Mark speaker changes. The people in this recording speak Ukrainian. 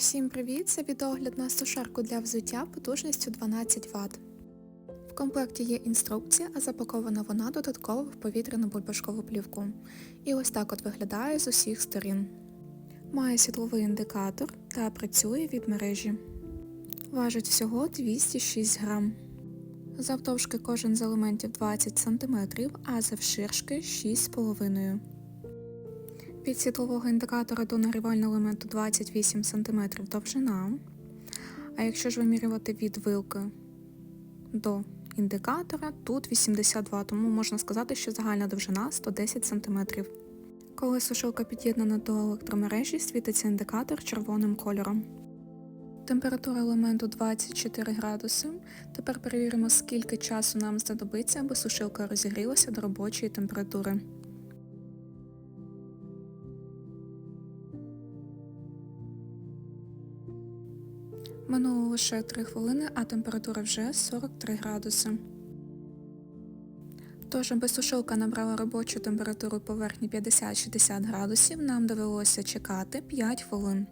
Speaker 1: Всім привіт! Це відеогляд на сушарку для взуття потужністю 12 Вт. В комплекті є інструкція, а запакована вона додатково в повітряну бульбашкову плівку. І ось так от виглядає з усіх сторін. Має світловий індикатор та працює від мережі. Важить всього 206 грам. Завдовжки кожен з елементів 20 см, а завширшки 6,5 від світлового індикатора до нагрівального елементу 28 см довжина. А якщо ж вимірювати від вилки до індикатора, тут 82, тому можна сказати, що загальна довжина 110 см. Коли сушилка під'єднана до електромережі, світиться індикатор червоним кольором. Температура елементу 24 градуси. Тепер перевіримо, скільки часу нам знадобиться, аби сушилка розігрілася до робочої температури. Минуло лише 3 хвилини, а температура вже 43 градуси. Тож, аби сушилка набрала робочу температуру поверхні 50-60 градусів, нам довелося чекати 5 хвилин.